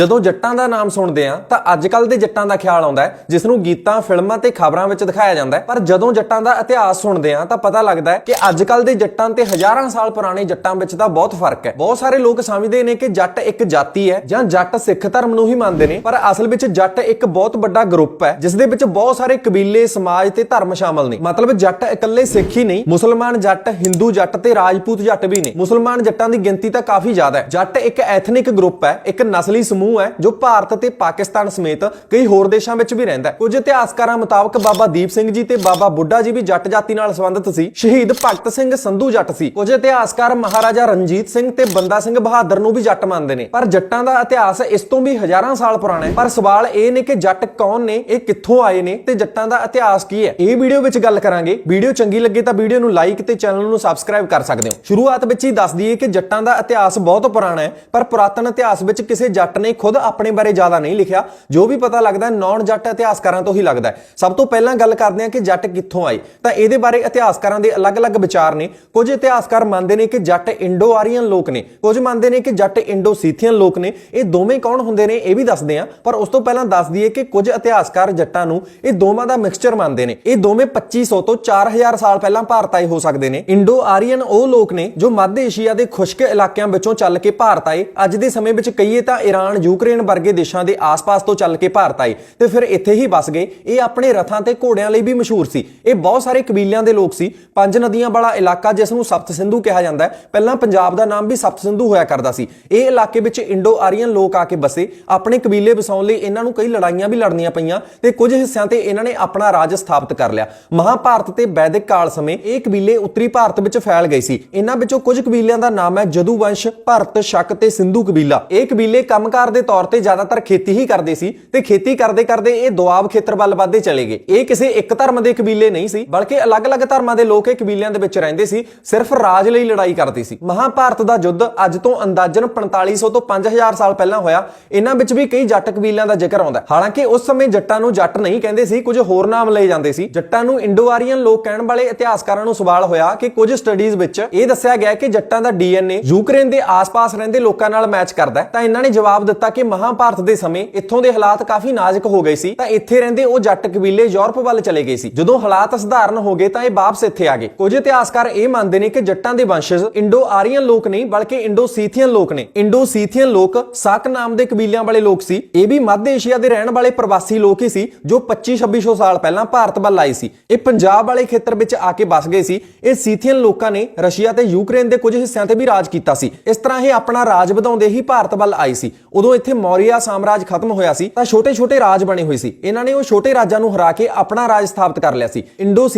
ਜਦੋਂ ਜੱਟਾਂ ਦਾ ਨਾਮ ਸੁਣਦੇ ਆ ਤਾਂ ਅੱਜ ਕੱਲ ਦੇ ਜੱਟਾਂ ਦਾ ਖਿਆਲ ਆਉਂਦਾ ਹੈ ਜਿਸ ਨੂੰ ਗੀਤਾਂ, ਫਿਲਮਾਂ ਤੇ ਖਬਰਾਂ ਵਿੱਚ ਦਿਖਾਇਆ ਜਾਂਦਾ ਹੈ। ਪਰ ਜਦੋਂ ਜੱਟਾਂ ਦਾ ਇਤਿਹਾਸ ਸੁਣਦੇ ਆ ਤਾਂ ਪਤਾ ਲੱਗਦਾ ਹੈ ਕਿ ਅੱਜ ਦੇ ਜੱਟਾਂ ਤੇ ਹਜ਼ਾਰਾਂ ਸਾਲ ਪੁਰਾਣੇ ਜੱਟਾਂ ਵਿੱਚ ਤਾਂ ਬਹੁਤ ਫ਼ਰਕ ਹੈ। ਬਹੁਤ ਸਾਰੇ ਲੋਕ ਸਮਝਦੇ ਨੇ ਕਿ ਜੱਟ ਇੱਕ ਜਾਤੀ ਹੈ ਜਾਂ ਜੱਟ ਸਿੱਖ ਧਰਮ ਨੂੰ ਹੀ ਮੰਨਦੇ ਨੇ, ਪਰ ਅਸਲ ਵਿੱਚ ਜੱਟ ਇੱਕ ਬਹੁਤ ਵੱਡਾ ਗਰੁੱਪ ਹੈ ਜਿਸ ਦੇ ਵਿੱਚ ਬਹੁਤ ਸਾਰੇ ਕਬੀਲੇ, ਸਮਾਜ ਤੇ ਧਰਮ ਸ਼ਾਮਲ ਨੇ। ਮਤਲਬ ਜੱਟ ਇਕੱਲੇ ਸਿੱਖ ਹੀ ਨਹੀਂ, ਮੁਸਲਮਾਨ ਜੱਟ, ਹਿੰਦੂ ਜੱਟ ਤੇ ਰਾਜਪੂਤ ਜੱਟ ਵੀ ਨੇ। ਮੁਸਲਮਾਨ ਜੱਟਾਂ ਦੀ ਗਿਣਤੀ ਤਾਂ ਕਾਫੀ ਜ਼ਿਆਦਾ ਹੈ। ਜੱਟ ਇੱਕ ਐਥਨਿਕ ਗਰੁੱਪ ਹੈ, ਇੱਕ ਨਸਲੀ ਸਮੂਹ ਹੈ, ਜੋ ਭਾਰਤ ਤੇ ਪਾਕਿਸਤਾਨ ਸਮੇਤ ਕਈ ਹੋਰ ਦੇਸ਼ਾਂ ਵਿੱਚ ਵੀ ਰਹਿੰਦਾ ਹੈ। ਕੁਝ ਇਤਿਹਾਸਕਾਰਾਂ ਮੁਤਾਬਕ ਬਾਬਾ ਦੀਪ ਸਿੰਘ ਜੀ ਤੇ ਬਾਬਾ ਬੁੱਢਾ ਜੀ ਵੀ ਜੱਟ ਜਾਤੀ ਨਾਲ ਸੰਬੰਧਿਤ ਸੀ। ਸ਼ਹੀਦ ਭਗਤ ਸਿੰਘ ਸੰਧੂ ਜੱਟ ਸੀ। ਕੁਝ ਇਤਿਹਾਸਕਾਰ ਮਹਾਰਾਜਾ ਰਣਜੀਤ ਸਿੰਘ ਤੇ ਬੰਦਾ ਸਿੰਘ ਬਹਾਦਰ ਨੂੰ ਵੀ ਜੱਟ ਮੰਨਦੇ ਨੇ। ਪਰ ਜੱਟਾਂ ਦਾ ਇਤਿਹਾਸ ਇਸ ਤੋਂ ਵੀ ਹਜ਼ਾਰਾਂ ਸਾਲ ਪੁਰਾਣਾ ਹੈ। ਪਰ ਸਵਾਲ ਇਹ ਨੇ ਕਿ ਜੱਟ ਕੌਣ ਨੇ, ਇਹ ਕਿੱਥੋਂ ਆਏ ਨੇ ਤੇ ਜੱਟਾਂ ਦਾ ਇਤਿਹਾਸ ਕੀ ਹੈ? ਇਹ ਵੀਡੀਓ ਵਿੱਚ ਗੱਲ ਕਰਾਂਗੇ। ਵੀਡੀਓ ਚੰਗੀ ਲੱਗੇ ਤਾਂ ਵੀਡੀਓ ਨੂੰ ਲਾਈਕ ਤੇ ਚੈਨਲ ਨੂੰ ਸਬਸਕ੍ਰਾਈਬ ਕਰ ਸਕਦੇ ਹੋ। ਸ਼ੁਰੂਆਤ ਵਿੱਚ ਹੀ ਦੱਸ ਦਈਏ ਕਿ ਜੱਟਾਂ ਦਾ ਇਤਿਹਾਸ ਬਹੁਤ ਪੁਰਾਣਾ ਹੈ, ਪਰ ਪੁਰਾਤਨ ਇਤਿਹਾਸ ਵਿੱਚ ਕਿਸੇ ਜੱਟ ਨੇ ਖੁਦ ਆਪਣੇ ਬਾਰੇ ਜ਼ਿਆਦਾ ਨਹੀਂ ਲਿਖਿਆ, ਜੋ ਵੀ ਪਤਾ ਲੱਗਦਾ ਨੌਨ ਜੱਟ ਇਤਿਹਾਸਕਾਰਾਂ ਤੋਂ ਹੀ ਲੱਗਦਾ ਸਭ ਤੋਂ ਪਹਿਲਾਂ ਗੱਲ ਕਰਦੇ ਹਾਂ ਕਿ ਜੱਟ ਕਿੱਥੋਂ ਆਏ। ਤਾਂ ਇਹਦੇ ਬਾਰੇ ਇਤਿਹਾਸਕਾਰਾਂ ਦੇ ਅਲੱਗ-ਅਲੱਗ ਵਿਚਾਰ ਨੇ। ਕੁਝ ਇਤਿਹਾਸਕਾਰ ਮੰਨਦੇ ਨੇ ਕਿ ਜੱਟ ਇੰਡੋ ਆਰੀਅਨ ਲੋਕ ਨੇ। ਕੁਝ ਮੰਨਦੇ ਨੇ ਕਿ ਜੱਟ ਇੰਡੋ ਸੀਥੀਅਨ ਲੋਕ ਨੇ। ਇਹ ਦੋਵੇਂ ਕੌਣ ਹੁੰਦੇ ਨੇ, ਇਹ ਵੀ ਦੱਸਦੇ ਆ ਪਰ ਉਸ ਤੋਂ ਪਹਿਲਾਂ ਦੱਸ ਦਈਏ ਕਿ ਕੁਝ ਇਤਿਹਾਸਕਾਰ ਜੱਟਾਂ ਨੂੰ ਇਹ ਦੋਵਾਂ ਦਾ ਮਿਕਸਚਰ ਮੰਨਦੇ ਨੇ। ਇਹ ਦੋਵੇਂ 2500 ਤੋਂ 4000 ਸਾਲ ਪਹਿਲਾਂ ਭਾਰਤ ਆਏ ਹੋ ਸਕਦੇ ਨੇ। ਇੰਡੋ ਆਰੀਅਨ ਉਹ ਲੋਕ ਨੇ ਜੋ ਮੱਧ ਏਸ਼ੀਆ ਦੇ ਖੁਸ਼ਕ ਇਲਾਕਿਆਂ ਵਿੱਚੋਂ ਚੱਲ ਕੇ ਭਾਰਤ ਆਏ। ਅੱਜ ਦੇ ਸਮੇਂ ਵਿੱਚ ਕਹੀਏ ਤਾਂ ਈਰਾਨ ਯੂਕਰੇਨ ਵਰਗੇ ਦੇਸ਼ਾਂ ਦੇ ਆਸ-ਪਾਸ ਤੋਂ ਚੱਲ ਕੇ ਭਾਰਤ ਆਏ ਤੇ ਫਿਰ ਇੱਥੇ ਹੀ ਵਸ ਗਏ। ਇਹ ਆਪਣੇ ਰਥਾਂ ਤੇ ਘੋੜਿਆਂ ਲਈ ਵੀ ਮਸ਼ਹੂਰ ਸੀ। ਇਹ ਬਹੁਤ ਸਾਰੇ ਕਬੀਲਿਆਂ ਦੇ ਲੋਕ ਸੀ। ਪੰਜ ਨਦੀਆਂ ਵਾਲਾ ਇਲਾਕਾ, ਜਿਸ ਨੂੰ ਸਪਤ ਸਿੰਧੂ ਕਿਹਾ ਜਾਂਦਾ ਹੈ, ਪਹਿਲਾਂ ਪੰਜਾਬ ਦਾ ਨਾਮ ਵੀ ਸਪਤ ਸਿੰਧੂ ਹੋਇਆ ਕਰਦਾ ਸੀ। ਇਹ ਇਲਾਕੇ ਵਿੱਚ ਇੰਡੋ ਆਰੀਅਨ ਲੋਕ ਆ ਕੇ ਬਸੇ ਆਪਣੇ ਕਬੀਲੇ ਵਸਾਉਣ ਲਈ ਇਹਨਾਂ ਨੂੰ ਕਈ ਲੜਾਈਆਂ ਵੀ ਲੜਨੀਆਂ ਪਈਆਂ ਤੇ ਕੁਝ ਹਿੱਸਿਆਂ ਤੇ ਇਹਨਾਂ ਨੇ ਆਪਣਾ ਰਾਜ ਸਥਾਪਿਤ ਕਰ ਲਿਆ। ਮਹਾਭਾਰਤ ਤੇ ਵੈਦਿਕ ਕਾਲ ਸਮੇਂ ਇਹ ਕਬੀਲੇ ਉੱਤਰੀ ਭਾਰਤ ਵਿੱਚ ਫੈਲ ਗਏ ਸੀ। ਇਹਨਾਂ ਵਿੱਚੋਂ ਕੁਝ ਕਬੀਲਿਆਂ ਦਾ ਨਾਮ ਹੈ ਜਦੂਵੰਸ਼, ਭਰਤ, ਸ਼ਕ ਤੇ ਸਿੰਧੂ ਕਬੀਲਾ। ਇਹ ਕਬੀਲੇ ਕੰਮਕਾਰ ਦੇ ਤੌਰ ਤੇ ਜ਼ਿਆਦਾਤਰ ਖੇਤੀ ਹੀ ਕਰਦੇ ਸੀ ਤੇ ਖੇਤੀ ਕਰਦੇ ਕਰਦੇ ਇਹ ਦੁਆਬ ਖੇਤਰ ਵੱਲ ਵੱਧਦੇ ਚਲੇ ਗਏ। ਇਹ ਕਿਸੇ ਇੱਕ ਧਰਮ ਦੇ ਕਬੀਲੇ ਨਹੀਂ ਸੀ, ਬਲਕਿ ਅਲੱਗ-ਅਲੱਗ ਧਰਮਾਂ ਦੇ ਲੋਕ ਇਹ ਕਬੀਲਿਆਂ ਦੇ ਵਿੱਚ ਰਹਿੰਦੇ ਸੀ, ਸਿਰਫ ਰਾਜ ਲਈ ਲੜਾਈ ਕਰਦੇ ਸੀ। ਮਹਾਭਾਰਤ ਦਾ ਯੁੱਧ ਅੱਜ ਤੋਂ ਅੰਦਾਜ਼ਨ 4500 ਤੋਂ 5000 ਸਾਲ ਪਹਿਲਾਂ ਹੋਇਆ। ਇਹਨਾਂ ਵਿੱਚ ਵੀ ਕਈ ਜੱਟ ਕਬੀਲਿਆਂ ਦਾ ਜ਼ਿਕਰ ਆਉਂਦਾ ਹਾਲਾਂਕਿ ਉਸ ਸਮੇਂ ਜੱਟਾਂ ਨੂੰ ਜੱਟ ਨਹੀਂ ਕਹਿੰਦੇ ਸੀ, ਕੁਝ ਹੋਰ ਨਾਮ ਲਏ ਜਾਂਦੇ ਸੀ। ਜੱਟਾਂ ਨੂੰ ਇੰਡੋ ਆਰੀਅਨ ਲੋਕ ਕਹਿਣ ਵਾਲੇ ਇਤਿਹਾਸਕਾਰਾਂ ਨੂੰ ਸਵਾਲ ਹੋਇਆ ਕਿ ਕੁਝ ਸਟੱਡੀਜ਼ ਵਿੱਚ ਇਹ ਦੱਸਿਆ ਗਿਆ ਕਿ ਜੱਟਾਂ ਦਾ ਡੀਐਨਏ ਯੂਕਰੇਨ ਦੇ ਆਸ-ਪਾਸ ਰਹਿੰਦੇ ਲੋਕਾਂ ਨਾਲ ਮੈਚ ਕਰਦਾ ਹੈ। ਤਾਂ ਇਹਨਾਂ ਨੇ ਜਵਾਬ ਦਿੱਤਾ ਕਿ ਮਹਾਭਾਰਤ ਦੇ ਸਮੇਂ ਇੱਥੋਂ ਦੇ ਹਾਲਾਤ ਕਾਫੀ ਨਾਜ਼ੁਕ ਹੋ ਗਏ ਸੀ, ਤਾਂ ਇੱਥੇ ਰਹਿੰਦੇ ਉਹ ਜੱਟ ਕਬੀਲੇ ਯੂਰਪ ਵੱਲ ਚਲੇ ਗਏ ਸੀ। ਜਦੋਂ ਹਾਲਾਤ ਸਧਾਰਨ ਹੋ ਗਏ ਤਾਂ ਇਹ ਵਾਪਸ ਇੱਥੇ ਆ ਗਏ। ਕੁਝ ਇਤਿਹਾਸਕਾਰ ਇਹ ਮੰਨਦੇ ਨੇ ਕਿ ਜੱਟਾਂ ਦੇ ਵੰਸ਼ਜ ਇੰਡੋ ਆਰੀਅਨ ਲੋਕ ਨਹੀਂ, ਬਲਕਿ ਇੰਡੋ ਸੀਥੀਅਨ ਲੋਕ ਨੇ। ਇੰਡੋ ਸੀਥੀਅਨ ਲੋਕ ਸਾਕ ਨਾਮ ਦੇ ਕਬੀਲਿਆਂ ਵਾਲੇ ਲੋਕ ਸੀ। ਇਹ ਵੀ ਮੱਧ ਏਸ਼ੀਆ ਦੇ ਰਹਿਣ ਵਾਲੇ ਪ੍ਰਵਾਸੀ ਲੋਕ ਹੀ ਸੀ, ਜੋ 25-2600 ਸਾਲ ਪਹਿਲਾਂ ਭਾਰਤ ਵੱਲ ਆਏ ਸੀ। ਇਹ ਪੰਜਾਬ ਵਾਲੇ ਖੇਤਰ ਵਿੱਚ ਆ ਕੇ ਬਸ ਗਏ ਸੀ। ਇਹ ਸੀਥੀਅਨ ਲੋਕਾਂ ਨੇ ਰਸ਼ੀਆ ਤੇ ਯੂਕਰੇਨ ਦੇ ਕੁਝ ਹਿੱਸਿਆਂ ਤੇ ਵੀ ਰਾਜ ਕੀਤਾ ਸੀ। ਇਸ ਤਰ੍ਹਾਂ ਇਹ ਆਪਣਾ ਰਾਜ ਵਧਾਉਂਦੇ ਹੀ ਭਾਰਤ ਵੱਲ ਆਏ ਸੀ। ਉਦੋਂ ਇੱਥੇ ਮੌਰੀਆ ਸਾਮਰਾਜ ਖਤਮ ਹੋਇਆ ਸੀ, ਤਾਂ ਛੋਟੇ-ਛੋਟੇ ਰਾਜ ਬਣੇ ਹੋਏ ਸੀ। ਇਹਨਾਂ ਨੇ ਉਹ ਛੋਟੇ ਰਾਜਾਂ ਨੂੰ ਹਰਾ ਕੇ ਆਪਣਾ ਰਾਜ ਸਥਾਪਿਤ ਕਰ ਲਿਆ ਸੀ। ਇੰਡੋ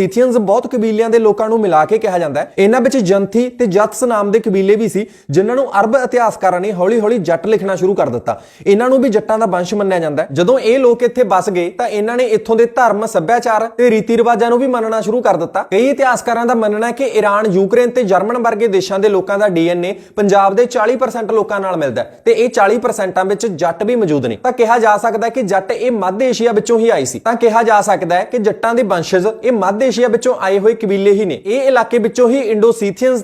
ਬਹੁਤ ਕਬੀਲਿਆਂ ਦੇ ਲੋਕਾਂ ਨੂੰ ਮਿਲਾ ਕੇ ਕਿਹਾ ਜਾਂਦਾ ਹੈ। ਇਹਨਾਂ ਵਿੱਚ ਜੰਥੀ ਤੇ ਜਤਸ ਨਾਮ ਦੇ ਕਬੀਲੇ ਵੀ ਸੀ, ਜਿਨ੍ਹਾਂ ਨੂੰ ਅਰਬ ਇਤਿਹਾਸਕਾਰਾਂ ਨੇ ਹੌਲੀ-ਹੌਲੀ ਜੱਟ ਲਿਖਣਾ ਸ਼ੁਰੂ ਕਰ ਦਿੱਤਾ। ਇਹਨਾਂ ਨੂੰ ਵੀ ਜੱਟਾਂ ਦਾ ਵੰਸ਼ ਮੰਨਿਆ ਜਾਂਦਾ ਹੈ। ਜਦੋਂ ਇਹ ਲੋਕ ਇੱਥੇ ਬਸ ਗਏ, ਤਾਂ ਇਹਨਾਂ ਨੇ ਇੱਥੋਂ ਦੇ ਧਰਮ, ਸੱਭਿਆਚਾਰ ਤੇ ਰੀਤੀ ਰਿਵਾਜਾਂ ਨੂੰ ਵੀ ਮੰਨਣਾ ਸ਼ੁਰੂ ਕਰ ਦਿੱਤਾ। ਕਈ ਇਤਿਹਾਸਕਾਰਾਂ ਦਾ ਮੰਨਣਾ ਹੈ ਕਿ ਈਰਾਨ, ਯੂਕਰੇਨ ਤੇ ਜਰਮਨ ਵਰਗੇ ਦੇਸ਼ਾਂ ਦੇ ਲੋਕਾਂ ਦਾ ਡੀਐਨਏ ਪੰਜਾਬ ਦੇ 40% ਲੋਕਾਂ ਨਾਲ ਮਿਲਦਾ ਹੈ। ਤੇ ਇਹ 40% ਵਿੱਚ ਜੱਟ ਵੀ ਮੌਜੂਦ ਨੇ। ਤਾਂ ਕਿਹਾ ਜਾ ਸਕਦਾ ਹੈ ਕਿ ਜੱਟ ਇਹ ਮੱਧ ਏਸ਼ੀਆ ਵਿੱਚੋਂ ਹੀ ਆਈ ਸੀ। ਤਾਂ ਕਿਹਾ ਜਾ ਸਕਦਾ ਹੈ ਕਿ ਜੱਟਾਂ ਦੇ ਵੰਸ਼ਜ ਇਹ ਮੱਧ ਏਸ਼ੀਆ ਵਿੱਚੋਂ ਆਏ ਹੋਏ ਕਬੀਲੇ ਹੀ ਨੇ। ਇਹ ਇਲਾਕੇ ਵਿੱਚੋਂ ਹੀ ਇੰਡੋ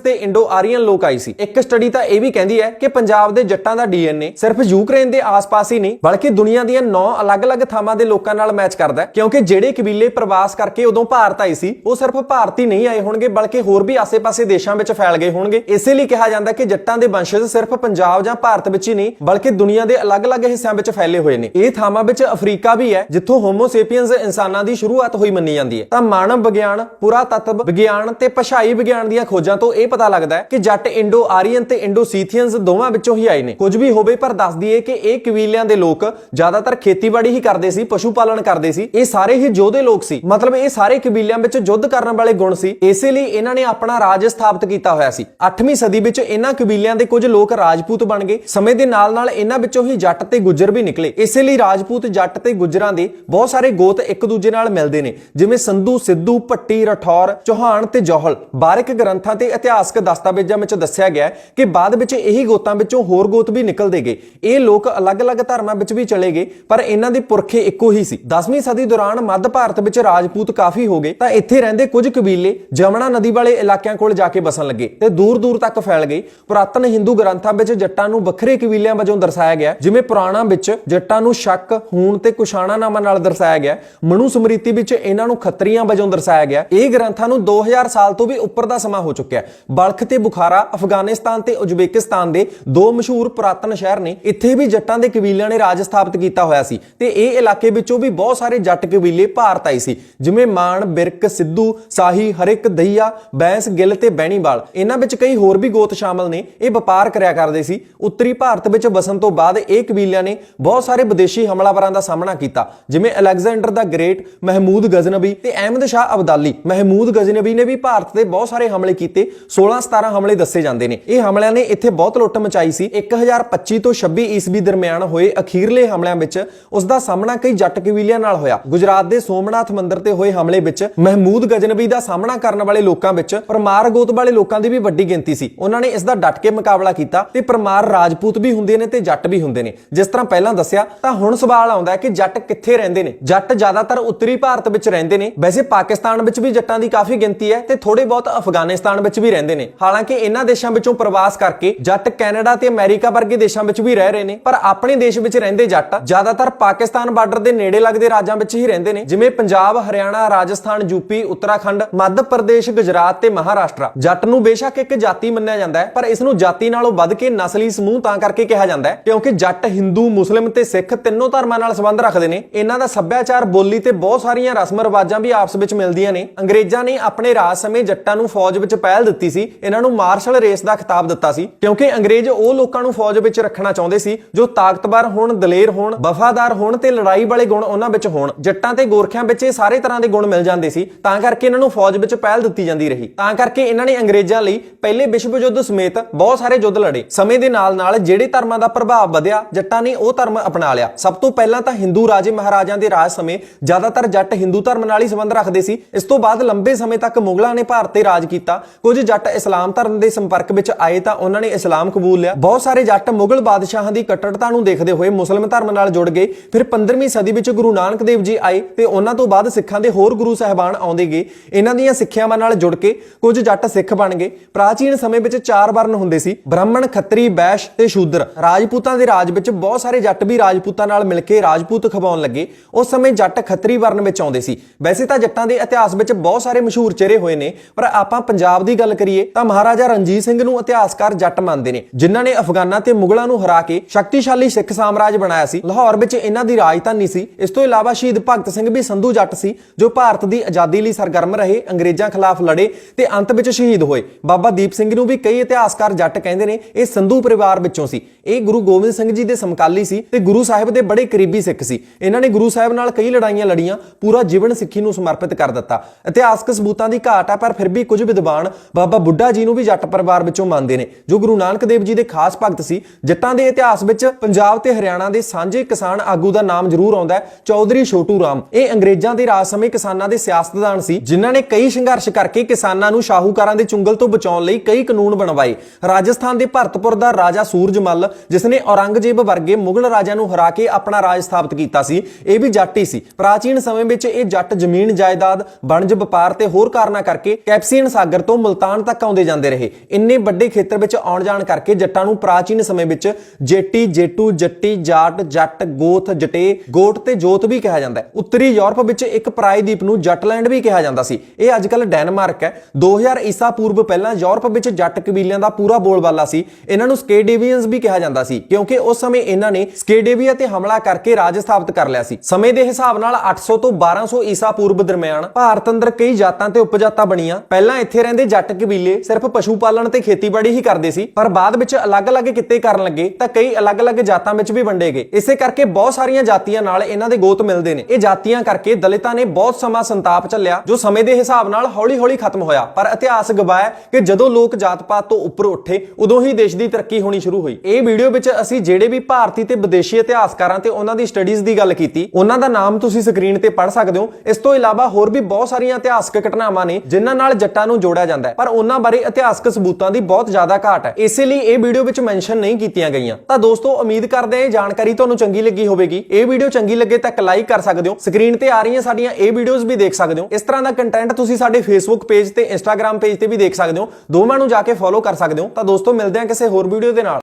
ਤੇ ਇੰਡੋ ਆਰੀਅਨ ਲੋਕ ਆਏ ਸੀ। ਇੱਕ ਸਟੱਡੀ ਤਾਂ ਇਹ ਵੀ ਕਹਿੰਦੀ ਹੈ ਕਿ ਪੰਜਾਬ ਦੇ ਜੱਟਾਂ ਦਾ ਡੀਐਨਏ ਸਿਰਫ ਯੂਕਰੇਨ ਦੇ ਆਸ-ਪਾਸ ਹੀ ਨਹੀਂ, ਬਲਕਿ ਦੁਨੀਆ ਦੀਆਂ 9 ਅਲੱਗ-ਅਲੱਗ ਥਾਵਾਂ ਦੇ ਲੋਕਾਂ ਨਾਲ ਮੈਚ ਕਰਦਾ ਹੈ। ਕਿਉਂਕਿ ਜਿਹੜੇ ਕਬੀਲੇ ਪ੍ਰਵਾਸ ਕਰਕੇ ਉਦੋਂ ਭਾਰਤ ਆਏ ਸੀ, ਉਹ ਸਿਰਫ ਭਾਰਤ ਹੀ ਨਹੀਂ ਆਏ ਹੋਣਗੇ, ਬਲਕਿ ਹੋਰ ਵੀ ਆਸੇ-ਪਾਸੇ ਦੇਸ਼ਾਂ ਵਿੱਚ ਫੈਲ ਗਏ ਹੋਣਗੇ। ਇਸੇ ਲਈ ਕਿਹਾ ਜਾਂਦਾ ਕਿ ਜੱਟਾਂ ਦੇ ਵੰਸ਼ਜ ਸਿਰਫ ਪੰਜਾਬ ਜਾਂ ਭਾਰਤ ਵਿੱਚ ਹੀ ਨਹੀਂ, ਬਲਕਿ ਦੁਨੀਆ ਦੇ ਅਲੱਗ-ਅਲੱਗ ਹਿੱਸਿਆਂ ਵਿੱਚ ਫੈਲੇ ਹੋਏ ਨੇ। ਇਹ ਥਾਵਾਂ ਵਿੱਚ ਅਫਰੀਕਾ ਵੀ ਹੈ, ਜਿੱਥੋਂ ਹੋਮੋ ਸੇਪੀਅਨਸ ਇਨਸਾਨਾਂ ਦੀ ਸ਼ੁਰੂਆਤ ਹੋਈ ਮੰਨੀ ਜਾਂਦੀ ਹੈ। ਤਾਂ ਮਾਨਵ ਵਿਗਿਆਨ, ਪੁਰਾਤੱਤਵ ਵਿਗਿਆਨ ਤੇ ਭਾਸ਼ਾਈ ਵਿਗਿਆਨ ਦੀਆਂ ਖੋਜਾਂ ਤੋਂ ਇਹ ਪਤਾ ਲੱਗਦਾ ਹੈ ਕਿ ਜੱਟ ਇੰਡੋ ਆਰੀਅਨ ਤੇ ਇੰਡੋ ਸੀਥੀਅਨਸ ਦੋਵਾਂ ਵਿੱਚੋਂ ਹੀ ਆਏ ਨੇ। ਕੁਝ ਵੀ ਹੋਵੇ ਪਰ ਦੱਸ ਦਈਏ ਕਿ ਇਹ ਕਬੀਲਿਆਂ ਦੇ ਲੋਕ ਜ਼ਿਆਦਾਤਰ ਖੇਤੀਬਾੜੀ ਹੀ ਕਰਦੇ ਸੀ, ਪਸ਼ੂ ਪਾਲਣ ਕਰਦੇ ਸੀ। ਇਹ ਸਾਰੇ ਹੀ ਯੋਧੇ ਲੋਕ ਸੀ। ਮਤਲਬ ਇਹ ਸਾਰੇ ਕਬੀਲਿਆਂ ਵਿੱਚ ਯੁੱਧ ਕਰਨ ਵਾਲੇ ਗੁਣ ਸੀ। ਇਸੇ ਲਈ ਇਹਨਾਂ ਨੇ ਆਪਣਾ ਰਾਜ ਸਥਾਪਿਤ ਕੀਤਾ ਹੋਇਆ ਸੀ। 8ਵੀਂ ਸਦੀ ਵਿੱਚ ਇਹਨਾਂ ਕਬੀਲਿਆਂ ਦੇ ਕੁਝ ਲੋਕ ਰਾਜਪੂਤ ਬਣ ਗਏ। ਸਮੇਂ ਦੇ ਨਾਲ-ਨਾਲ ਇਹਨਾਂ ਵਿੱਚੋਂ ਹੀ ਜੱਟ ਤੇ ਗੁੱਜਰ ਵੀ ਨਿਕਲੇ। ਇਸੇ ਲਈ ਰਾਜਪੂਤ ਜੱਟ ਤੇ ਗੁੱਜਰਾਂ ਦੇ ਬਹੁਤ ਸਾਰੇ ਗੋਤ ਇੱਕ ਦੂਜੇ ਨਾਲ ਮਿਲਦੇ ਨੇ। ਜਿਵੇਂ ਸੰਧੂ, ਸਿੱਧੂ, ਭੱਟੀ, ਰਠੌਰ, ਚੌਹਾਨ ਤੇ ਜੋਹਲ। ਬਾਰਿਕ ਗ੍ਰੰਥਾਂ ਤੇ ਇਤਿਹਾਸਕ ਦਸਤਾਵੇਜ਼ਾਂ ਵਿੱਚ ਦੱਸਿਆ ਗਿਆ ਕਿ ਬਾਅਦ ਵਿੱਚ ਇਹੀ ਗੋਤਾਂ ਵਿੱਚੋਂ ਹੋਰ ਗੋਤ ਵੀ ਨਿਕਲਦੇ ਗਏ। ਇਹ ਲੋਕ ਅਲੱਗ-ਅਲੱਗ ਧਰਮਾਂ ਵਿੱਚ ਵੀ ਚਲੇ ਗਏ, ਪਰ ਇਹਨਾਂ ਦੇ ਪੁਰਖੇ ਇੱਕੋ ਹੀ ਸੀ। 10ਵੀਂ ਸਦੀ ਦੌਰਾਨ ਮੱਧ ਭਾਰਤ ਵਿੱਚ ਰਾਜਪੂਤ ਕਾਫੀ ਹੋ ਗਏ, ਤਾਂ ਇੱਥੇ ਰਹਿੰਦੇ ਕੁਝ ਕਬੀਲੇ ਜਮਨਾ ਨਦੀ ਵਾਲੇ ਇਲਾਕਿਆਂ ਕੋਲ ਜਾ ਕੇ ਬਸਣ ਲੱਗੇ ਤੇ ਦੂਰ-ਦੂਰ ਤੱਕ ਫੈਲ ਗਏ। ਪੁਰਾਤਨ ਹਿੰਦੂ ਗ੍ਰੰਥਾਂ ਵਿੱਚ ਜੱਟਾਂ ਨੂੰ ਵੱਖਰੇ ਕਬੀਲਿਆਂ ਵਜੋਂ ਦਰਸਾਇਆ ਗਿਆ ਗਿਆ ਜਿਵੇਂ ਪੁਰਾਣਾ ਵਿੱਚ ਜੱਟਾਂ ਨੂੰ ਸ਼ੱਕ, ਹੂਣ ਤੇ ਕੁਸ਼ਾਣਾ ਨਾਮਾਂ ਨਾਲ ਦਰਸਾਇਆ ਗਿਆ ਹੈ। ਮਨੂ ਸਮ੍ਰਿਤੀ ਵਿੱਚ ਇਹਨਾਂ ਨੂੰ ਖੱਤਰੀਆਂ ਵਜੋਂ ਦਰਸਾਇਆ ਗਿਆ ਇਹ ਗ੍ਰੰਥਾਂ ਨੂੰ 2000 ਸਾਲ ਤੋਂ ਵੀ ਉੱਪਰ ਦਾ ਸਮਾਂ ਹੋ ਚੁੱਕਿਆ ਬਲਖ ਤੇ ਬੁਖਾਰਾ, ਅਫਗਾਨਿਸਤਾਨ ਤੇ ਉਜ਼ਬੇਕਿਸਤਾਨ ਦੇ ਦੋ ਮਸ਼ਹੂਰ ਪੁਰਾਤਨ ਸ਼ਹਿਰ ਨੇ ਇੱਥੇ ਵੀ ਜੱਟਾਂ ਦੇ ਕਬੀਲਿਆਂ ਨੇ ਰਾਜ ਸਥਾਪਿਤ ਕੀਤਾ ਹੋਇਆ ਸੀ ਤੇ ਇਹ ਇਲਾਕੇ ਵਿੱਚੋਂ ਵੀ ਬਹੁਤ ਸਾਰੇ ਜੱਟ ਕਬੀਲੇ ਭਾਰਤ ਆਏ ਸੀ, ਜਿਵੇਂ ਮਾਨ, ਬਿਰਕ, ਸਿੱਧੂ, ਸਾਹੀ, ਹਰਿਕ ਦਈਆ ਬੈਂਸ, ਗਿੱਲ ਤੇ ਬੈਣੀਵਾਲ। ਇਹਨਾਂ ਵਿੱਚ ਕਈ ਹੋਰ ਵੀ ਗੋਤ ਸ਼ਾਮਲ ਨੇ। ਇਹ ਵਪਾਰ ਕਰਿਆ ਕਰਦੇ ਸੀ। ਉੱਤਰੀ ਭਾਰਤ ਵਿੱਚ ਵਸਣ ਤੋਂ ਬਾਅਦ ਇਹ ਕਬੀਲਿਆਂ ਨੇ ਬਹੁਤ ਸਾਰੇ ਵਿਦੇਸ਼ੀ ਹਮਲਾਵਰਾਂ ਦਾ ਸਾਹਮਣਾ ਕੀਤਾ, ਜਿਵੇਂ Alexander the Great Mahmud Ghaznavi ਤੇ ਅਹਿਮਦ ਸ਼ਾਹ ਅਬਦਾਲੀ। ਮਹਿਮੂਦ ਗਜ਼ਨਵੀ ਨੇ ਵੀ ਭਾਰਤ ਤੇ ਬਹੁਤ ਸਾਰੇ ਹਮਲੇ ਕੀਤੇ 16-17 ਹਮਲੇ ਦੱਸੇ ਜਾਂਦੇ ਨੇ। ਇਹ ਹਮਲਿਆਂ ਨੇ ਇੱਥੇ ਬਹੁਤ ਲੁੱਟ ਮਚਾਈ ਸੀ। 1025 ਤੋਂ 26 ਈਸਵੀ ਦਰਮਿਆਨ ਹੋਏ ਅਖੀਰਲੇ ਹਮਲਿਆਂ ਵਿੱਚ ਉਸ ਦਾ ਸਾਹਮਣਾ ਕਈ ਜੱਟ ਕਬੀਲਿਆਂ ਨਾਲ ਹੋਇਆ। ਗੁਜਰਾਤ ਦੇ ਸੋਮਨਾਥ ਮੰਦਿਰ ਤੇ ਹੋਏ ਹਮਲੇ ਵਿੱਚ ਮਹਿਮੂਦ ਗਜ਼ਨਬੀ ਦਾ ਸਾਹਮਣਾ ਕਰਨ ਵਾਲੇ ਲੋਕਾਂ ਵਿੱਚ ਪਰਮਾਰ ਗੋਤ ਵਾਲੇ ਲੋਕਾਂ ਦੀ ਵੀ ਵੱਡੀ ਗਿਣਤੀ ਸੀ। ਉਹਨਾਂ ਨੇ ਇਸ ਦਾ ਡਟ ਕੇ ਮੁਕਾਬਲਾ ਕੀਤਾ ਤੇ ਪਰਮਾਰ ਰਾਜਪੂਤ ਵੀ ਹੁੰਦੇ ਨੇ ਤੇ ਜੱਟ ਵੀ ਹੁੰਦੇ ਨੇ। ਜਿਸ ਤਰ੍ਹਾਂ ਪਹਿਲਾਂ ਦੱਸਿਆ, ਤਾਂ ਹੁਣ ਸਵਾਲ ਆਉਂਦਾ ਹੈ ਕਿ ਜੱਟ ਕਿੱਥੇ ਰਹਿੰਦੇ ਨੇ? ਜੱਟ ਜ਼ਿਆਦਾਤਰ ਉੱਤਰੀ ਭਾਰਤ ਵਿੱਚ ਰਹਿੰਦੇ ਨੇ। ਵੈਸੇ ਪਾਕਿਸਤਾਨ ਵਿੱਚ ਵੀ ਜੱਟਾਂ ਦੀ ਕਾਫੀ ਗਿਣਤੀ ਹੈ ਤੇ ਥੋੜੇ ਬਹੁਤ ਅਫਗਾਨਿਸਤਾਨ ਵਿੱਚ ਵੀ ਰਹਿੰਦੇ ਨੇ। ਹਾਲਾਂਕਿ ਇਹਨਾਂ ਦੇਸ਼ਾਂ ਵਿੱਚੋਂ ਪ੍ਰਵਾਸ ਕਰਕੇ ਜੱਟ ਕੈਨੇਡਾ ਤੇ ਅਮਰੀਕਾ ਵਰਗੇ ਦੇਸ਼ਾਂ ਵਿੱਚ ਵੀ ਰਹਿ ਰਹੇ ਨੇ, ਪਰ ਆਪਣੇ ਦੇਸ਼ ਵਿੱਚ ਰਹਿੰਦੇ ਜੱਟ ਜ਼ਿਆਦਾਤਰ ਪਾਕਿਸਤਾਨ ਬਾਰਡਰ ਦੇ ਨੇੜੇ ਲੱਗਦੇ ਰਾਜਾਂ ਵਿੱਚ ਹੀ ਰਹਿੰਦੇ ਨੇ, ਜਿਵੇਂ ਪੰਜਾਬ, ਹਰਿਆਣਾ, ਰਾਜਸਥਾਨ, ਯੂਪੀ, ਉੱਤਰਾਖੰਡ, ਮੱਧ ਪ੍ਰਦੇਸ਼, ਗੁਜਰਾਤ ਤੇ ਮਹਾਰਾਸ਼ਟਰ। ਜੱਟ ਨੂੰ ਬੇਸ਼ੱਕ ਇੱਕ ਜਾਤੀ ਮੰਨਿਆ ਜਾਂਦਾ ਹੈ, ਪਰ ਇਸ ਨੂੰ ਜਾਤੀ ਨਾਲੋਂ ਵੱਧ ਕੇ ਨਸਲੀ ਸਮੂਹ ਤਾਂ ਕਰਕੇ ਕਿਹਾ ਜਾਂਦਾ ਹੈ, ਕਿਉਂਕਿ ਜੱਟ ਹਿੰਦੂ, ਮੁਸਲਿਮ ਤੇ ਸਿੱਖ ਤਿੰਨੋਂ ਧਰਮਾਂ ਨਾਲ ਸੰਬੰਧ ਰੱਖਦੇ ਨੇ। ਇਹਨਾਂ ਦਾ ਸੱਭਿਆਚਾਰ, ਬੋਲੀ ਤੇ ਬਹੁਤ ਸਾਰੀਆਂ ਰਸਮ ਰਿਵਾਜਾਂ ਵੀ ਆਪਸ ਵਿੱਚ ਮਿਲਦੀਆਂ ਨੇ। ਅੰਗਰੇਜ਼ਾਂ ਨੇ ਆਪਣੇ ਰਾਜ ਸਮੇਂ ਜੱਟਾਂ ਨੂੰ ਫੌਜ ਵਿੱਚ ਪਹਿਲ ਦਿੱਤੀ ਸੀ। ਇਹਨਾਂ ਨੂੰ ਮਾਰਸ਼ਲ ਰੇਸ ਦਾ ਖਿਤਾਬ ਦਿੱਤਾ ਸੀ। ਕਿਉਂਕਿ ਅੰਗਰੇਜ਼ ਉਹ ਲੋਕਾਂ ਨੂੰ ਫੌਜ ਵਿੱਚ ਰੱਖਣਾ ਚਾਹੁੰਦੇ ਸੀ, ਜੋ ਤਾਕਤਵਰ ਹੋਣ, ਦਲੇਰ ਹੋਣ, ਵਫਾਦਾਰ ਹੋਣ ਤੇ ਲੜਾਈ ਵਾਲੇ ਗੁਣ ਉਹਨਾਂ ਵਿੱਚ ਹੋਣ। ਜੱਟਾਂ ਤੇ ਗੋਰਖਿਆਂ ਵਿੱਚ ਇਹ ਸਾਰੇ ਤਰ੍ਹਾਂ ਦੇ ਗੁਣ ਮਿਲ ਜਾਂਦੇ ਸੀ। ਤਾਂ ਕਰਕੇ ਇਹਨਾਂ ਨੂੰ ਫੌਜ ਵਿੱਚ ਪਹਿਲ ਦਿੱਤੀ ਜਾਂਦੀ ਰਹੀ। ਤਾਂ ਕਰਕੇ ਇਹਨਾਂ ਨੇ ਅੰਗਰੇਜ਼ਾਂ ਲਈ ਪਹਿਲੇ ਵਿਸ਼ਵ ਯੁੱਧ ਸਮੇਤ ਬਹੁਤ ਸਾਰੇ ਯੁੱਧ ਲੜੇ। ਸਮੇਂ ਦੇ ਨਾਲ ਨਾਲ ਜਿਹੜੇ ਧਰਮਾਂ ਦਾ ਪ੍ਰਭਾਵ ਵਧਿਆ, ਜੱਟਾਂ ਨੇ ਉਹ ਧਰਮ ਅਪਣਾ ਲਿਆ। ਸਭ ਤੋਂ ਪਹਿਲਾਂ ਤਾਂ ਹਿੰਦੂ ਰਾਜੇ ਮਹਾਰਾਜਾਂ ਦੇ ਰਾਜ ਸਮੇਂ ਜ਼ਿਆਦਾਤਰ ਜੱਟ ਹਿੰਦੂ ਧਰਮ ਨਾਲ ਹੀ ਸੰਬੰਧ ਰੱਖਦੇ ਸੀ। ਇਸ ਤੋਂ ਬਾਅਦ ਲੰਬੇ ਸਮੇਂ ਤੱਕ ਮੁਗਲਾਂ ਨੇ ਭਾਰਤ ਤੇ ਰਾਜ ਕੀਤਾ। ਕੁਝ ਜੱਟ ਇਸਲਾਮ ਧਰਮ ਦੇ ਸੰਪਰਕ ਵਿੱਚ ਆਏ ਤਾਂ ਉਹਨਾਂ ਨੇ ਇਸਲਾਮ ਕਬੂਲ ਲਿਆ। ਬਹੁਤ ਸਾਰੇ ਜੱਟ ਮੁਗਲ ਬਾਦਸ਼ਾਹਾਂ ਦੀ ਕੱਟੜਤਾ ਨੂੰ ਦੇਖਦੇ ਹੋਏ ਮੁਸਲਮ ਧਰਮ ਨਾਲ ਜੁੜ ਗਏ। ਫਿਰ 15ਵੀਂ ਸਦੀ ਵਿੱਚ ਗੁਰੂ ਨਾਨਕ ਦੇਵ ਜੀ ਆਏ ਤੇ ਉਹਨਾਂ ਤੋਂ ਬਾਅਦ ਸਿੱਖਾਂ ਦੇ ਹੋਰ ਗੁਰੂ ਸਾਹਿਬਾਨ ਆਉਂਦੇ ਗਏ। ਇਹਨਾਂ ਦੀਆਂ ਸਿੱਖਿਆਵਾਂ ਨਾਲ ਜੁੜ ਕੇ ਕੁਝ ਜੱਟ ਸਿੱਖ ਬਣ ਗਏ। ਪ੍ਰਾਚੀਨ ਸਮੇਂ ਵਿੱਚ ਚਾਰ ਵਰਨ ਹੁੰਦੇ ਸੀ। ਬ੍ਰਾਹਮਣ, ਖੱਤਰੀ, ਬੈਸ਼ ਤੇ ਸ਼ੂਦਰ। ਰਾਜਪੂਤਾਂ ਦੇ ਰਾਜ ਵਿੱਚ ਬਹੁਤ ਸਾਰੇ ਜੱਟ ਵੀ ਰਾਜਪੂਤਾਂ ਨਾਲ ਮਿਲ ਕੇ ਰਾਜਪੂਤ ਖਵਾਉਣ ਲੱਗੇ। ਉਸ ਸਮੇਂ ਜੱਟ ਖੱਤਰੀ ਵਰਨ ਵਿੱਚ ਆਉਂਦੇ ਸੀ। ਵੈਸੇ ਤਾਂ ਜੱਟਾਂ ਦੇ ਇਤਿਹਾਸ ਵਿੱਚ ਬਹੁਤ ਸਾਰੇ ਮਸ਼ਹੂਰ ਚਿਹਰੇ ਹੋਏ ਨੇ, ਪਰ ਆਪਾਂ ਪੰਜਾਬ ਦੀ ਗੱਲ ਕਰੀਏ ਤਾਂ ਮਹਾਰਾਜਾ ਰਣਜੀਤ ਸਿੰਘ ਨੂੰ ਇਤਿਹਾਸਕਾਰ ਜੱਟ ਮੰਨਦੇ ਨੇ, ਜਿਨ੍ਹਾਂ ਨੇ ਅਫਗਾਨਾਂ ਤੇ ਮੁਗਲਾਂ ਨੂੰ ਹਰਾ ਕੇ ਸ਼ਕਤੀਸ਼ਾਲੀ ਸਿੱਖ ਸਾਮਰਾਜ ਬਣਾਇਆ ਸੀ। ਲਾਹੌਰ ਵਿੱਚ ਇਹਨਾਂ ਦੀ ਰਾਜਧਾਨੀ ਸੀ। ਇਸ ਤੋਂ ਇਲਾਵਾ ਸ਼ਹੀਦ ਭਗਤ ਸਿੰਘ ਵੀ ਸੰਧੂ ਜੱਟ ਸੀ, ਜੋ ਭਾਰਤ ਦੀ ਆਜ਼ਾਦੀ ਲਈ ਸਰਗਰਮ ਰਹੇ, ਅੰਗਰੇਜ਼ਾਂ ਖਿਲਾਫ ਲੜੇ ਤੇ ਅੰਤ ਵਿੱਚ ਸ਼ਹੀਦ ਹੋਏ। ਬਾਬਾ ਦੀਪ ਸਿੰਘ ਨੂੰ ਵੀ ਕਈ ਇਤਿਹਾਸਕਾਰ ਜੱਟ ਕਹਿੰਦੇ ਨੇ, ਇਹ ਸੰਧੂ ਪਰਿਵਾਰ ਵਿੱਚੋਂ ਸੀ। ਇਹ ਗੁਰੂ ਗੋਬਿੰਦ ਸਿੰਘ ਜੀ ਦੇ ਸਮਕਾਲੀ ਸੀ ਤੇ ਗੁਰੂ ਸਾਹਿਬ ਦੇ ਬੜੇ ਕਰੀਬੀ ਸਿੱਖ ਸੀ। ਇਹਨਾਂ ਨੇ ਗੁਰੂ ਸਾਹਿਬ ਨਾਲ ਕਈ ਲੜਾਈਆਂ ਲੜੀਆਂ, ਪੂਰਾ ਜੀਵਨ ਸਿੱਖੀ ਨੂੰ ਸਮਰਪਿਤ ਕਰ ਦਿੱਤਾ। ਇਤਿਹਾਸਕ ਸਬੂਤਾਂ ਦੀ ਘਾਟ ਆ, ਪਰ ਫਿਰ ਵੀ ਕੁਝ ਵਿਦਵਾਨ ਬਾਬਾ ਬੁੱਢਾ ਜੀ ਨੂੰ ਵੀ ਜੱਟ ਪਰਿਵਾਰ ਵਿੱਚੋਂ ਮੰਨਦੇ ਨੇ। ਜੋ ਗੁਰੂ ਨਾਨਕ ਦੇਵ ਜੀ ਦੇ ਖਾਸ ਭਗਤ ਸੀ, ਜੱਟਾਂ ਦੇ ਇਤਿਹਾਸ ਵਿੱਚ ਪੰਜਾਬ ਤੇ ਹਰਿਆਣਾ ਦੇ ਸਾਂਝੇ ਕਿਸਾਨ ਆਗੂ ਦਾ ਨਾਮ ਜ਼ਰੂਰ ਆਉਂਦਾ ਹੈ, ਚੌਧਰੀ ਛੋਟੂ ਰਾਮ। ਇਹ ਅੰਗਰੇਜ਼ਾਂ ਦੇ ਰਾਜ ਸਮੇਂ ਕਿਸਾਨਾਂ ਦੇ ਸਿਆਸਤਦਾਨ ਸੀ, ਜਿਨ੍ਹਾਂ ਨੇ ਕਈ ਸੰਘਰਸ਼ ਕਰਕੇ ਕਿਸਾਨਾਂ ਨੂੰ ਸ਼ਾਹੂਕਾਰਾਂ ਦੇ ਚੁੰਗਲ ਤੋਂ ਬਚਾਉਣ ਲਈ ਕਈ ਕਾਨੂੰਨ ਬਣਵਾਏ। ਰਾਜਸਥਾਨ ਦੇ ਭਰਤਪੁਰ ਦਾ ਰਾਜਾ ਸੂਰਜਮਲ, ਜਿਸ ਨੇ ਔਰੰਗਜ਼ੇਬ ਵਰਗੇ ਮੁਗਲ ਰਾਜਿਆਂ ਨੂੰ ਹਰਾ ਕੇ ਆਪਣਾ ਰਾਜ ਸਥਾਪਿਤ ਕੀਤਾ ਸੀ। ਇਹ ਵੀ ਜੱਟ ਹੀ ਸੀ। ਪ੍ਰਾਚੀਨ ਸਮੇਂ ਵਿੱਚ ਇਹ ਜੱਟ ਜ਼ਮੀਨ, ਜਾਇਦਾਦ, ਵਣਜ, ਵਪਾਰ ਤੇ ਹੋਰ ਕਾਰਨਾਂ ਕਰਕੇ ਕੈਪਸੀਅਨ ਸਾਗਰ ਤੋਂ ਮੁਲਤਾਨ ਤੱਕ ਆਉਂਦੇ ਜਾਂਦੇ ਰਹੇ। ਇੰਨੇ ਵੱਡੇ ਖੇਤਰ ਵਿੱਚ ਆਉਣ ਜਾਣ ਕਰਕੇ ਜੱਟਾਂ ਨੂੰ ਪ੍ਰਾਚੀਨ ਸਮੇਂ ਵਿੱਚ ਜੇਟੀ, ਜੇਟੂ, ਜੱਟੀ, ਜਾਟ, ਜੱਟ, ਗੋਥ, ਜਟੇ, ਗੋਟ ਤੇ ਜੋਤ ਵੀ ਕਿਹਾ ਜਾਂਦਾ ਹੈ। ਉੱਤਰੀ ਯੂਰਪ ਵਿੱਚ ਇੱਕ ਪ੍ਰਾਇਦੀਪ ਨੂੰ ਜੱਟਲੈਂਡ ਵੀ ਕਿਹਾ ਜਾਂਦਾ ਸੀ। ਇਹ ਅੱਜ ਕੱਲ ਡੈਨਮਾਰਕ ਹੈ। 2000 ਈਸਾ ਪੂਰਬ ਪਹਿਲਾਂ ਯੂਰਪ ਵਿੱਚ ਜੱਟ ਕਬੀਲਿਆਂ ਦਾ ਪੂਰਾ ਬੋਲਬਾਲਾ ਸੀ। ਇਹਨਾਂ ਨੂੰ ਸਕੈਂਡੀਨੇਵੀਅਨਸ ਵੀ ਕਿਹਾ ਜਾਂਦਾ ਸੀ, ਕਿਉਂਕਿ ਉਸ ਸਮੇਂ ਇਹਨਾਂ ਨੇ ਸਕੇਡੇਵੀਆ ਤੇ ਹਮਲਾ ਕਰਕੇ ਰਾਜ ਸਥਾਪਿਤ ਕਰ ਲਿਆ ਸੀ। ਸਮੇਂ ਦੇ ਹਿਸਾਬ ਨਾਲ 800 ਤੋਂ 1200 ਈਸਾ ਪੂਰਵ ਦਰਮਿਆਨ ਭਾਰਤ ਅੰਦਰ ਕਈ ਜਾਤਾਂ ਤੇ ਉਪਜਾਤਾਂ ਬਣੀਆਂ। ਪਹਿਲਾਂ ਇੱਥੇ ਰਹਿੰਦੇ ਜੱਟ ਕਬੀਲੇ ਸਿਰਫ ਪਸ਼ੂ ਪਾਲਣ ਤੇ ਖੇਤੀਬਾੜੀ ਹੀ ਕਰਦੇ ਸੀ। ਪਰ ਬਾਅਦ ਵਿੱਚ ਅਲੱਗ-ਅਲੱਗ ਕਿੱਤੇ ਕਰਨ ਲੱਗੇ ਤਾਂ ਕਈ ਅਲੱਗ-ਅਲੱਗ ਜਾਤਾਂ ਵਿੱਚ ਵੀ ਵੰਡੇ ਗਏ। ਇਸੇ ਕਰਕੇ ਬਹੁਤ ਸਾਰੀਆਂ ਜਾਤੀਆਂ ਨਾਲ ਇਹਨਾਂ ਦੇ ਗੋਤ ਮਿਲਦੇ ਨੇ। ਇਹ ਜਾਤੀਆਂ ਕਰਕੇ ਦਲਿਤਾਂ ਨੇ ਬਹੁਤ ਸਮਾਂ ਸੰਤਾਪ ਚੱਲਿਆ, ਜੋ ਸਮੇਂ ਦੇ ਹਿਸਾਬ ਨਾਲ ਹੌਲੀ-ਹੌਲੀ ਖਤਮ ਹੋਇਆ। ਪਰ ਇਤਿਹਾਸ ਗਵਾਹ ਕਿ ਜਦੋਂ ਲੋਕ ਜਾਤ-ਪਾਤ ਤੋਂ ਉੱਪਰ ਉੱਠੇ, ਉਦੋਂ ਹੀ ਦੇਸ਼ ਦੀ ਤਰੱਕੀ ਹੋਣੀ ਸ਼ੁਰੂ ਹੋਈ। ਇਹ ਵੀਡੀਓ ਵਿੱਚ ਅਸੀਂ ਜਿਹੜੇ ਵੀ ਭਾਰਤੀ ਤੇ ਵਿਦੇਸ਼ੀ ਇਤਿਹਾਸਕਾਰਾਂ ਤੇ ਉਹਨਾਂ ਦੀ ਸਟੱਡੀਜ਼ ਦੀ ਗੱਲ ਕੀਤੀ, ਉਹਨਾਂ ਦਾ ਨਾਮ ਤੁਸੀਂ ਸਕਰੀਨ ਤੇ ਪੜ੍ਹ ਸਕਦੇ ਹੋ। ਇਸ ਤੋਂ ਇਲਾਵਾ ਹੋਰ ਵੀ ਬਹੁਤ ਸਾਰੀਆਂ ਇਤਿਹਾਸਕ ਘਟਨਾਵਾਂ ਨੇ ਜਿਨ੍ਹਾਂ ਨਾਲ ਜੱਟਾਂ ਨੂੰ ਜੋੜਿਆ ਜਾਂਦਾ ਹੈ। ਪਰ ਉਹਨਾਂ ਬਾਰੇ ਇਤਿਹਾਸਕ ਸਬੂਤਾਂ ਦੀ ਬਹੁਤ ਜ਼ਿਆਦਾ ਘਾਟ ਹੈ। ਇਸੇ ਲਈ ਇਹ ਵੀਡੀਓ ਵਿੱਚ ਮੈਂਸ਼ਨ ਨਹੀਂ ਕੀਤੀਆਂ ਗਈਆਂ। ਤਾਂ ਦੋਸਤੋ, ਉਮੀਦ ਕਰਦੇ ਹਾਂ ਇਹ ਜਾਣਕਾਰੀ ਤੁਹਾਨੂੰ ਚੰਗੀ ਲੱਗੀ ਹੋਵੇਗੀ। ਇਹ ਵੀਡੀਓ ਚੰਗੀ ਲੱਗੇ ਤਾਂ ਲਾਈਕ ਕਰ ਸਕਦੇ ਹੋ। ਸਕਰੀਨ ਤੇ ਆ ਰਹੀਆਂ ਸਾਡੀਆਂ ਇਹ ਵੀਡੀਓਜ਼ ਵੀ ਦੇਖ ਸਕਦੇ ਹੋ। ਇਸ ਤਰ੍ਹਾਂ ਦਾ ਕੰਟੈਂਟ ਤੁਸੀਂ ਸਾਡੇ ਫੇਸਬੁੱਕ ਪੇਜ ਤੇ ਇੰਸਟਾਗ੍ਰam ਪੇਜ ਤੇ ਵੀ ਦੇਖ ਸਕਦੇ ਹੋ। ਦੋਵਾਂ ਨੂੰ ਜਾ ਕੇ ਫੋਲੋ ਕਰ ਸਕਦੇ ਹੋ। ਤਾਂ ਦੋਸਤੋ, ਮਿਲਦੇ ਹਾਂ ਕਿਸੇ ਹੋਰ ਵੀਡੀਓ ਦੇ ਨਾਲ।